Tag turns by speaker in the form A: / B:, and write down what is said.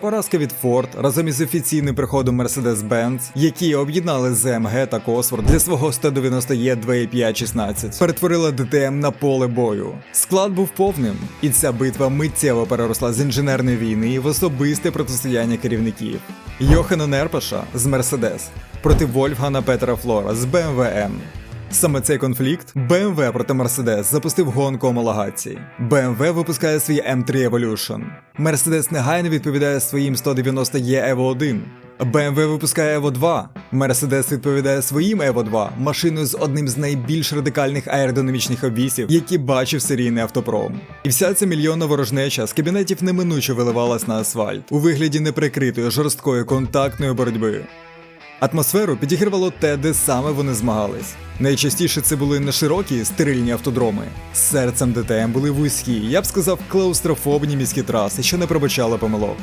A: Поразка від Ford разом із офіційним приходом Mercedes-Benz, які об'єднали ZMG та Cosworth для свого 190E 2.516, перетворила ДТМ на поле бою. Склад був повним, і ця битва миттєво переросла з інженерної війни в особисте протистояння керівників. Йохана Нерпаша з Mercedes проти Вольфгана Петера Флора з BMW M. Саме цей конфлікт BMW проти Mercedes запустив гонку омологації. BMW випускає свій M3 Evolution. Mercedes негайно відповідає своїм 190E Evo 1. BMW випускає Evo 2. Mercedes відповідає своїм Evo 2 машиною з одним з найбільш радикальних аеродинамічних обвісів, які бачив серійний автопром. І вся ця мільйонна ворожнеча з кабінетів неминуче виливалась на асфальт у вигляді неприкритої жорсткої контактної боротьби. Атмосферу підігрівало те, де саме вони змагались. Найчастіше це були не широкі стерильні автодроми. Серцем ДТМ були вузькі, я б сказав, клаустрофобні міські траси, що не пробачали помилок.